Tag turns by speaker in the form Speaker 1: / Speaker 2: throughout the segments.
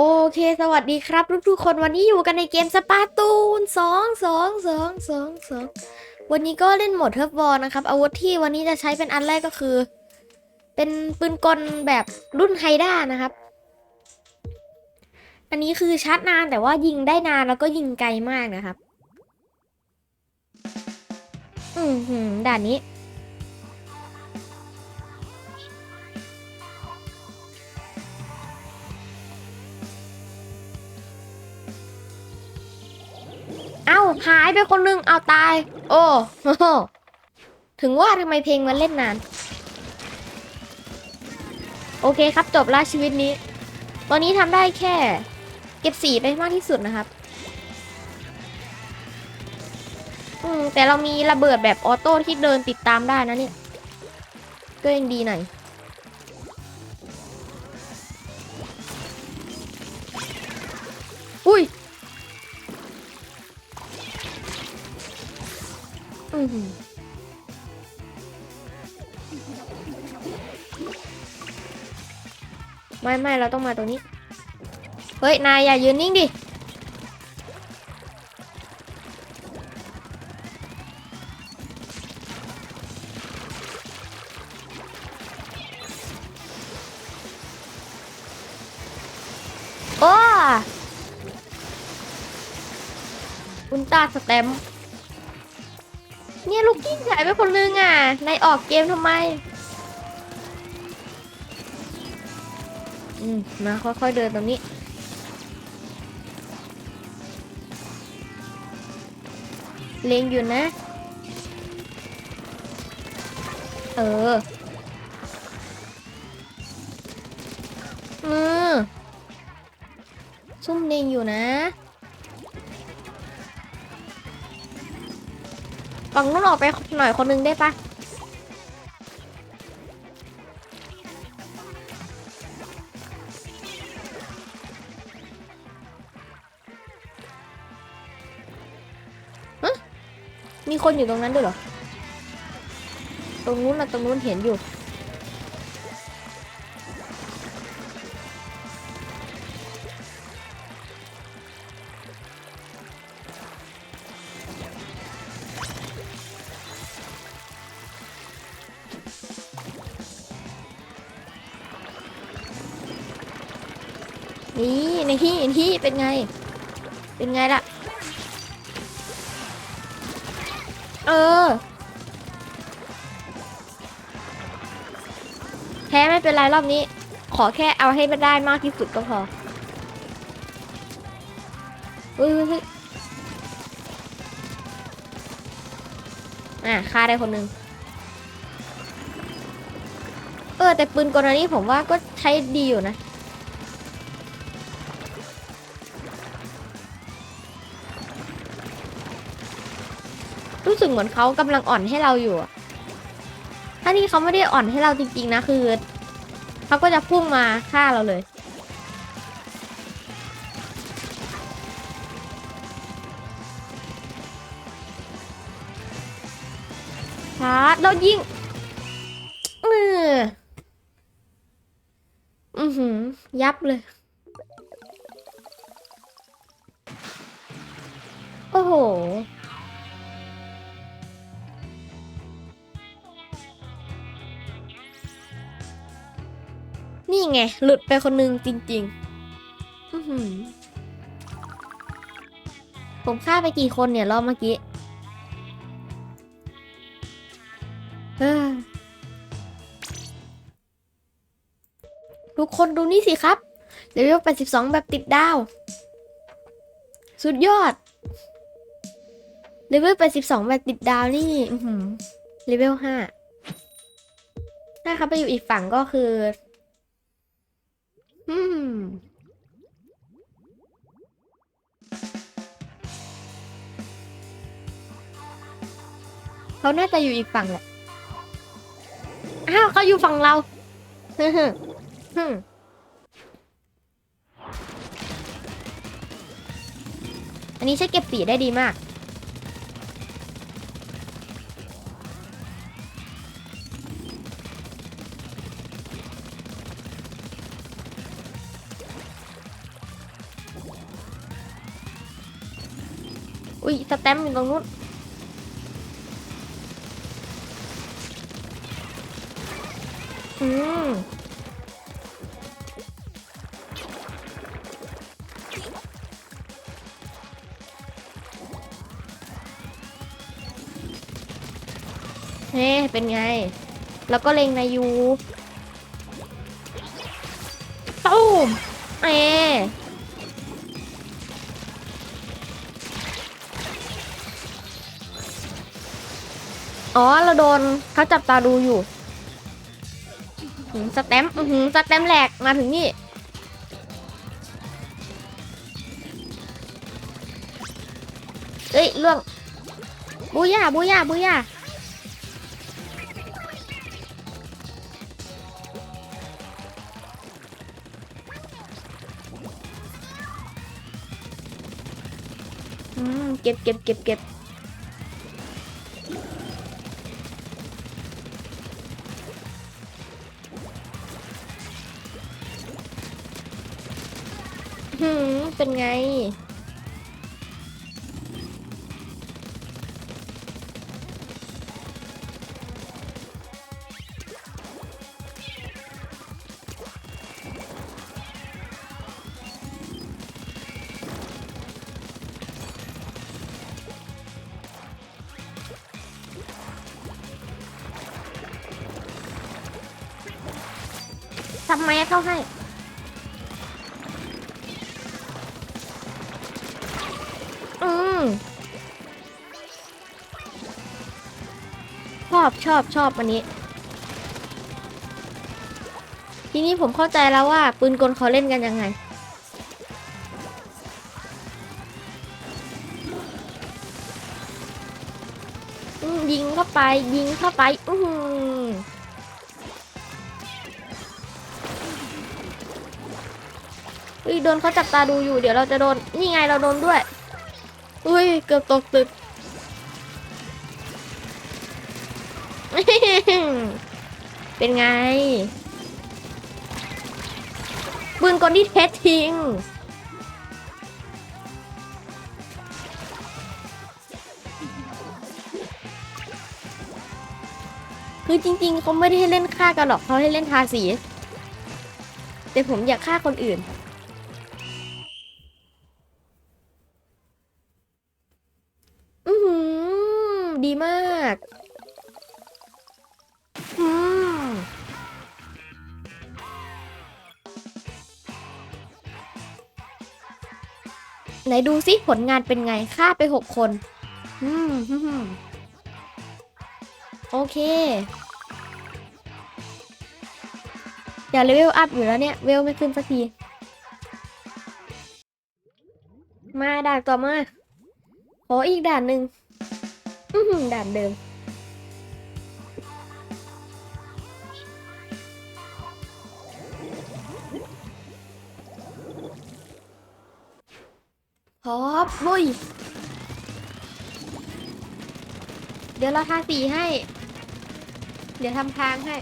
Speaker 1: โอเค สวัสดีครับทุกๆคนวันนี้อยู่กันในเกมสปาตูนสองสองสองสองสองวันนี้ก็เล่นโหมดเทิร์ฟบอลนะครับ อาวุธที่วันนี้จะใช้เป็นอันแรกก็คือ เป็นปืนกลแบบรุ่นไฮด้านะครับ อันนี้คือชาร์จนานแต่ว่ายิงได้นานแล้วก็ยิงไกลมากนะครับ อืมด่านนี้ หายไปคนนึง เอาตาย โอ้โหถึงว่าทำไมเพลงมันเล่นนาน โอเคครับจบล้วชีวิตนี้ ตอนนี้ทำได้แค่ เก็บสีไปมากที่สุดนะครับ อืมแต่เรามีระเบิดแบบออโต้ที่เดินติดตามได้นะเนี่ย ก็ยังดีหน่อย ไม่ไม่เราต้องมาตรงนี้ เฮ้ย นายอย่ายืนนิ่งดิ โอ้อุลตราสแตม เนี่ยลูกกิ้งหายไปคนนึงอะนายออกเกมทำไม อืม มาค่อยๆเดินตรงนี้ เลงอยู่นะ เออมือซุ่มเลงอยู่นะ ฝั่งนู้นออกไปหน่อยคนนึงได้ปะฮะมีคนอยู่ตรงนั้นด้วยเหรอ ตรงนู้นนะตรงนู้นเห็นอยู่ ในที่ในที่เป็นไง เป็นไงล่ะ เออ แพ้ไม่เป็นไรรอบนี้ ขอแค่เอาให้มันได้มากที่สุดก็พอเฮ้ยเฮ้ยอะฆ่าได้คนหนึ่งเออ แต่ปืนกลอันนี้ผมว่าก็ใช้ดีอยู่นะ สึกเหมือนเขากำลังอ่อนให้เราอยู่ ถ้านี่เขาไม่ได้อ่อนให้เราจริงๆนะคือเขาก็จะพุ่งมาฆ่าเราเลย ชาร์จแล้วยิงเอออือหือ ยับเลย โอ้โห นี่ไง หลุดไปคนนึงจริงๆผมฆ่าไปกี่คนเนี่ยรอบเมื่อกี้ทุกคนดูนี่สิครับเลเวล82แบบติดดาว สุดยอดเลเวล82แบบติดดาวนี่เลเวล5ถ้าเขาไปอยู่อีกฝั่งก็คือ อืมเขาน่าจะอยู่อีกฝั่งแหละ อ้าวเขาอยู่ฝั่งเราฮึ่มฮึ่มอันนี้ใช้เก็บสีได้ดีมาก อุ้ยสแตมป์อยู่ตรงนู้นอืมเฮ้เป็นไง แล้วก็เลงนายูตูมเอ อ๋อ เราโดนเขาจับตาดูอยู่หืมสแตมป์อื้อหือสแตมป์แหลกมาถึงนี่ เอ้ยล่วง บูย่าบูย่าบูย่าอืมเก็บเก็บเก็บเก็บ เป็นไง ทำไมเข้าให้ อบชอบชอบอันนี้ ทีนี้ผมเข้าใจแล้วว่าปืนกลเขาเล่นกันยังไง ยิงเข้าไปยิงเข้าไป อือหือเฮ้ยโดนเขาจับตาดูอยู่ เดี๋ยวเราจะโดน นี่ไงเราโดนด้วย อุ้ย เกือบตกตึก เป็นไง ปืนกลที่เท็จจริงคือจริงๆเขาไม่ได้ให้เล่นฆ่ากันหรอกเขาให้เล่นทาสี แต่ผมอยากฆ่าคนอื่น ไหนดูซิผลงานเป็นไงฆ่าไปหกคนอืมฮึ่มโอเค อย่าเลเวลอัพอยู่แล้วเนี่ย เวลไม่ขึ้นสักที มาด่านต่อมา ขออีกด่านหนึ่งด่านเดิม พร้อมลุยเดี๋ยวเราทาสีให้ เดี๋ยวทำทางให้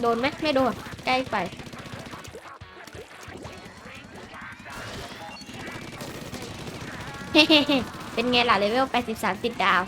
Speaker 1: โดนไหมไม่โดน ใกล้ไปเฮ้ๆๆเป็นไงล่ะเลเวล83ติดดาว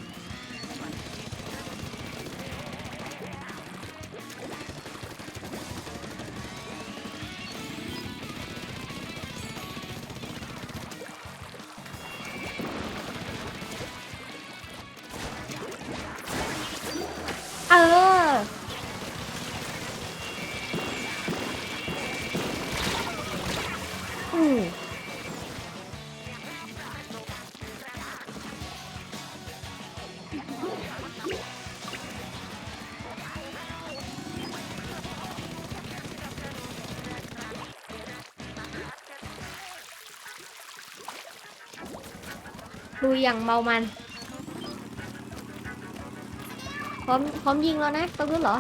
Speaker 1: อืมดูอย่างเมามัน พร้อมพร้อมยิงแล้วนะตรงนู้นเหรอ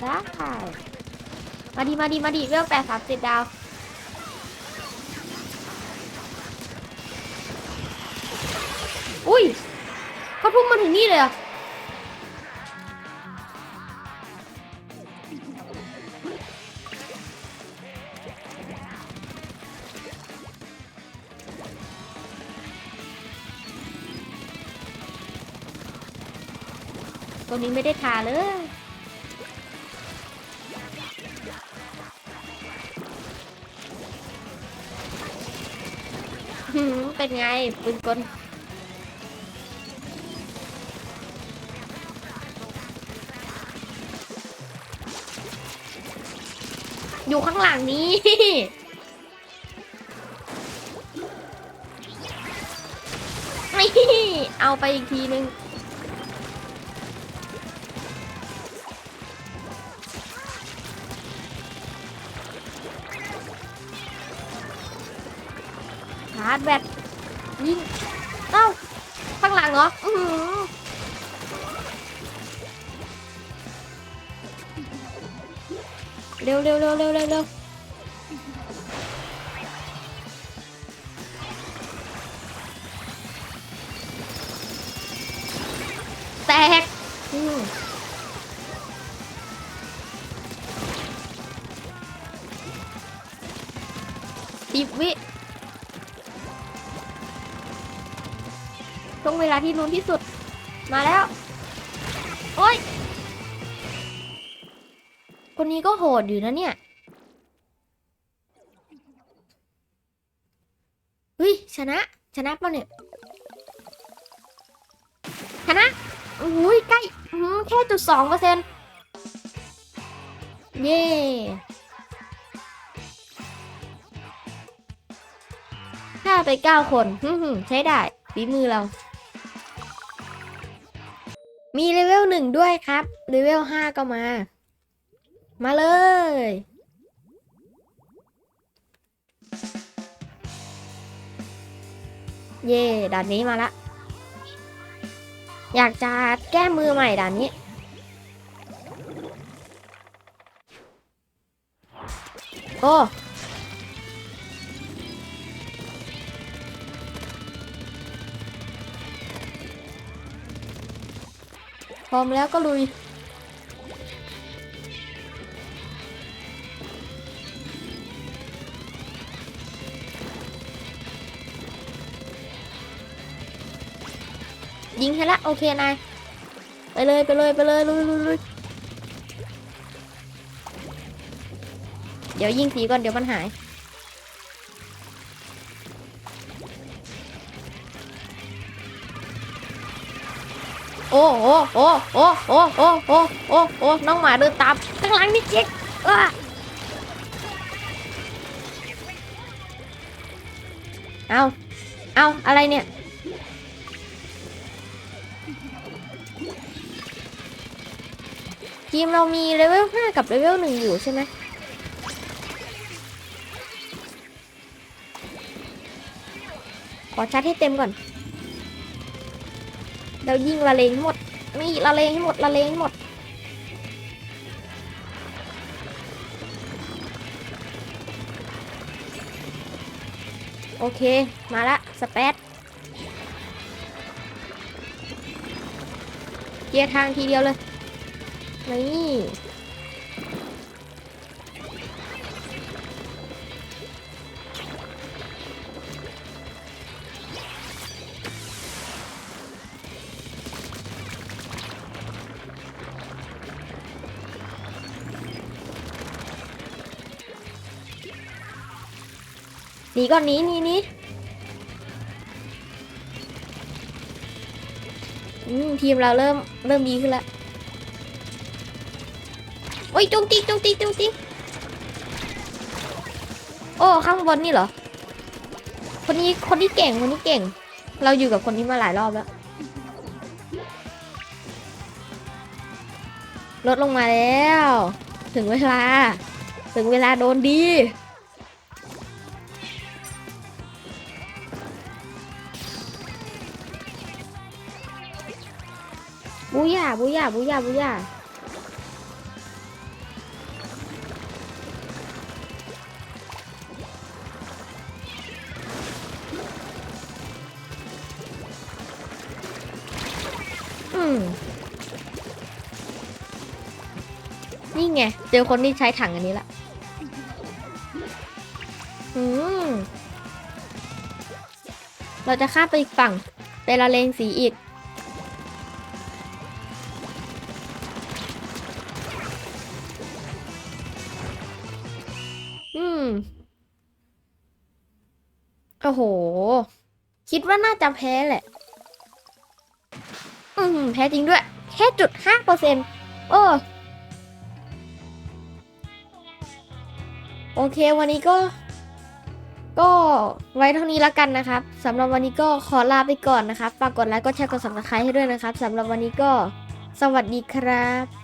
Speaker 1: ได้ มาดีมาดีมาดีเวลแปดสามสิบดาว อุ้ยเขาพุ่งมาถึงนี่เลยอะตัวนี้ไม่ได้ทาเลยเป็นไงปืนกล อยู่ข้างหลังนี้นี่เอาไปอีกทีนึงชาร์จแบตยิงเอ้าข้างหลังเหรอ อือ เร็วเร็วเร็วเร็วเร็วเร็วแตกอืมสิบวิช่วงเวลาที่ลุ้นที่สุด มาแล้ว โอ้ย คนนี้ก็โหดอยู่นะเนี่ย เฮ้ย ชนะ ชนะป่ะเนี่ย ชนะอุ้ยใกล้แค่จุดสองเปอร์เซ็นต์เย่ฆ่าไปเก้าคนใช้ได้ฝีมือเรา มีเลเวลหนึ่งด้วยครับ เลเวลห้าก็มา มาเลย เย่ด่านนี้มาละ อยากจะแก้มือใหม่ด่านนี้ โอ้พร้อมแล้วก็ลุย ยิงให้ละโอเคนาย ไปเลยไปเลยไปเลยลุยลุยลุยเดี๋ยวยิงผีก่อนเดี๋ยวมันหาย โอ้โอ้โอ้โอ้โอ้โอ้โอ้โอ้โอ้น้องหมาเดินตามข้างหลังนี่เจ๊กอ้าเอาเอาอะไรเนี่ย ทีมเรามีเลเวล5กับเลเวล1อยู่ใช่ไหมขอชาร์จให้เต็มก่อน เรายิงละเลงห้หมดนี่ละเลงให้หมดละเลงให้หมด โอเค มาละสเปซเกียร์ทางทีเดียวเลย นี่หนีก่อนหนีหนีหนีทีมเราเริ่มเริ่มดีขึ้นแล้ว โอ้ยจงตีจงตีจงตีโอ้ข้างบนนี่เหรอ คนนี้คนนี้เก่งคนนี้เก่ง เราอยู่กับคนนี้มาหลายรอบแล้วลดลงมาแล้ว ถึงเวลา ถึงเวลาโดนดี บูยาบูยาบูยาบูยา นี่ไง เจอคนที่ใช้ถังอันนี้ละอืมเราจะข้ามไปอีกฝั่งเป็นละเลงสีอีก อืม โอ้โห คิดว่าน่าจะแพ้แหละ อืมแพ้จริงด้วย แค่จุดห้าเปอร์เซ็นต์โอ้โอเควันนี้ก็ ก็ไว้เท่านี้แล้วกันนะครับสำหรับวันนี้ก็ขอลาไปก่อนนะครับฝากกดไลค์กดแชร์กด subscribe ให้ด้วยนะครับสำหรับวันนี้ก็ สวัสดีครับ